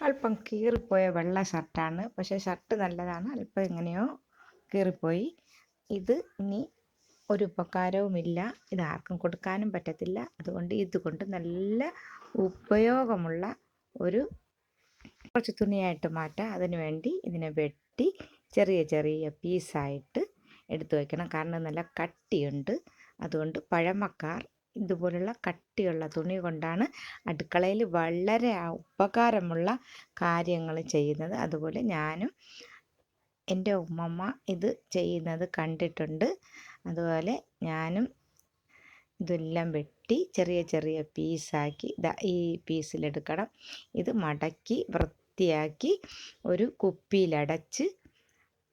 അല്പം കീറിപ്പോയ വെള്ള ഷർട്ടാണ്. പക്ഷേ ഷർട്ട് നല്ലതാണ്. അല്പം എങ്ങനെയോ കീറിപ്പോയി. ഇത് ഇനി ഒരു ഉപകാരവുമില്ല. ഇത് ആർക്കും കൊടുക്കാനും പറ്റത്തില്ല. അതുകൊണ്ട് ഇതുകൊണ്ട് നല്ല ഉപയോഗമുള്ള ഒരു കുറച്ച് തുണിയായിട്ട് മാറ്റാം. അതിനുവേണ്ടി ഇതിനെ വെട്ടി ചെറിയ ചെറിയ പീസായിട്ട് എടുത്തു വയ്ക്കണം കാരണം നല്ല കട്ടിയുണ്ട്. അതുകൊണ്ട് പഴമക്കാർ ഇതുപോലുള്ള കട്ടിയുള്ള തുണി കൊണ്ടാണ് അടുക്കളയിൽ വളരെ ഉപകാരമുള്ള കാര്യങ്ങൾ ചെയ്യുന്നത്. അതുപോലെ ഞാനും എന്റെ ഉമ്മമ്മ ഇത് ചെയ്യുന്നത് കണ്ടിട്ടുണ്ട്. അതുപോലെ ഞാനും ഇതെല്ലാം വെട്ടി ചെറിയ ചെറിയ പീസാക്കി ഈ പീസിലെടുക്കണം. ഇത് മടക്കി വൃത്തിയാക്കി ഒരു കുപ്പിയിലടച്ച്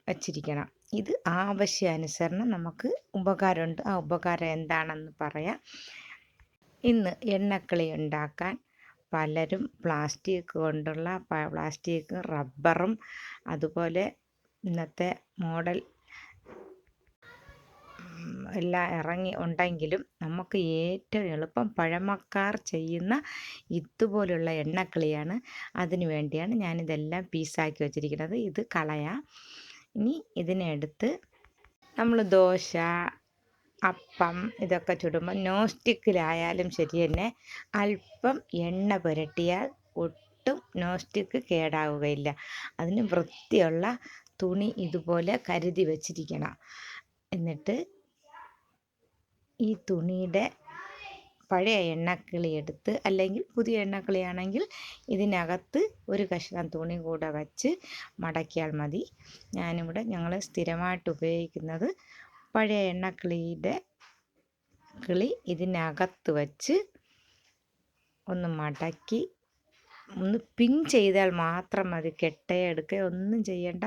വച്ചിരിക്കണം. ഇത് ആവശ്യാനുസരണം നമുക്ക് ഉപകാരമുണ്ട്. ആ ഉപകാരം എന്താണെന്ന് പറയാം. ഇന്ന് എണ്ണക്കിളി ഉണ്ടാക്കാൻ പലരും പ്ലാസ്റ്റിക് കൊണ്ടുള്ള പ്ലാസ്റ്റിക് റബ്ബറും അതുപോലെ ഇന്നത്തെ മോഡൽ എല്ലാം ഇറങ്ങി ഉണ്ടെങ്കിലും നമുക്ക് ഏറ്റവും എളുപ്പം പഴമക്കാർ ചെയ്യുന്ന ഇതുപോലുള്ള എണ്ണക്കിളിയാണ്. അതിനു വേണ്ടിയാണ് ഞാനിതെല്ലാം പീസാക്കി വച്ചിരിക്കുന്നത്. ഇത് കളയാം. ഇനി ഇതിനെടുത്ത് നമ്മൾ ദോശ അപ്പം ഇതൊക്കെ ചുടുമ്പോൾ നോൺ സ്റ്റിക്കിലായാലും ശരി തന്നെ അല്പം എണ്ണ പുരട്ടിയാൽ ഒട്ടും നോൺ സ്റ്റിക്ക് കേടാവുകയില്ല. അതിന് വൃത്തിയുള്ള തുണി ഇതുപോലെ കരുതി വച്ചിരിക്കണം. എന്നിട്ട് ഈ തുണിയുടെ പഴയ എണ്ണക്കിളി എടുത്ത് അല്ലെങ്കിൽ പുതിയ എണ്ണക്കിളിയാണെങ്കിൽ ഇതിനകത്ത് ഒരു കഷ്ണം തുണി കൂടെ വച്ച് മടക്കിയാൽ മതി. ഞാനിവിടെ ഞങ്ങൾ സ്ഥിരമായിട്ട് ഉപയോഗിക്കുന്നത് പഴയ എണ്ണക്കിളിയുടെ കിളി ഇതിനകത്ത് വച്ച് ഒന്ന് മടക്കി ഒന്ന് പിൻ ചെയ്താൽ മാത്രം മതി. കെട്ടയെടുക്കുക ഒന്നും ചെയ്യേണ്ട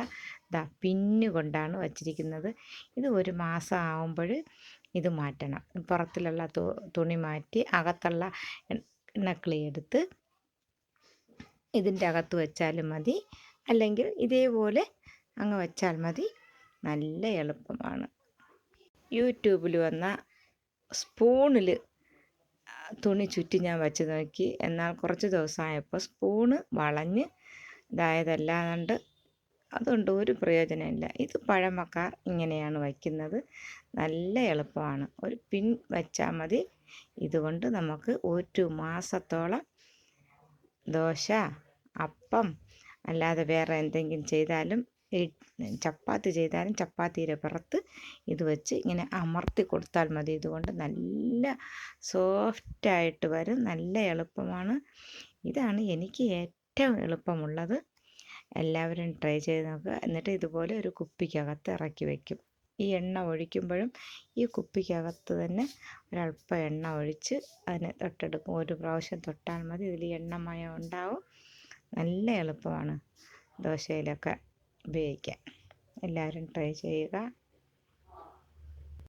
ദാ പിന്നു കൊണ്ടാണ് വച്ചിരിക്കുന്നത്. ഇത് ഒരു മാസം ആകുമ്പോൾ ഇത് മാറ്റണം. പുറത്തിലുള്ള തുണി മാറ്റി അകത്തുള്ള നക്കിളി എടുത്ത് ഇതിന്റെ അകത്ത് വെച്ചാലും മതി. അല്ലെങ്കിൽ ഇതേപോലെ അങ്ങ് വെച്ചാൽ മതി. നല്ല എളുപ്പമാണ്. യൂട്യൂബിൽ വന്ന സ്പൂണിൽ തുണി ചുറ്റി ഞാൻ വെച്ച് നോക്കി. എന്നാൽ കുറച്ച് ദിവസമായപ്പോൾ സ്പൂണ് വളഞ്ഞ് ഇതായതല്ലാണ്ട് അതുകൊണ്ട് ഒരു പ്രയോജനമില്ല ഇത് പഴമക്കാർ ഇങ്ങനെയാണ് വയ്ക്കുന്നത്. നല്ല എളുപ്പമാണ്. ഒരു പിൻ വെച്ചാൽ മതി. ഇതുകൊണ്ട് നമുക്ക് ഒരു മാസത്തോളം ദോശ അപ്പം അല്ലാതെ വേറെ എന്തെങ്കിലും ചെയ്താലും ചപ്പാത്തി ചെയ്താലും ചപ്പാത്തിയുടെ പുറത്ത് ഇത് വെച്ച് ഇങ്ങനെ അമർത്തി കൊടുത്താൽ മതി. ഇതുകൊണ്ട് നല്ല സോഫ്റ്റായിട്ട് വരും. നല്ല എളുപ്പമാണ്. ഇതാണ് എനിക്ക് ഏറ്റവും എളുപ്പമുള്ളത്. എല്ലാവരും ട്രൈ ചെയ്ത് നോക്കുക. എന്നിട്ട് ഇതുപോലെ ഒരു കുപ്പിക്കകത്ത് ഇറക്കി വയ്ക്കും ഈ എണ്ണ ഒഴിക്കുമ്പോഴും ഈ കുപ്പിക്കകത്ത് തന്നെ ഒരല്പം എണ്ണ ഒഴിച്ച് അതിനെ തൊട്ടെടുക്കും. ഒരു പ്രാവശ്യം തൊട്ടാൽ മതി. ഇതിൽ എണ്ണമയം ഉണ്ടാവും. നല്ല എളുപ്പമാണ് ദോശയിലൊക്കെ ഉപയോഗിക്കാൻ. എല്ലാവരും ട്രൈ ചെയ്യുക.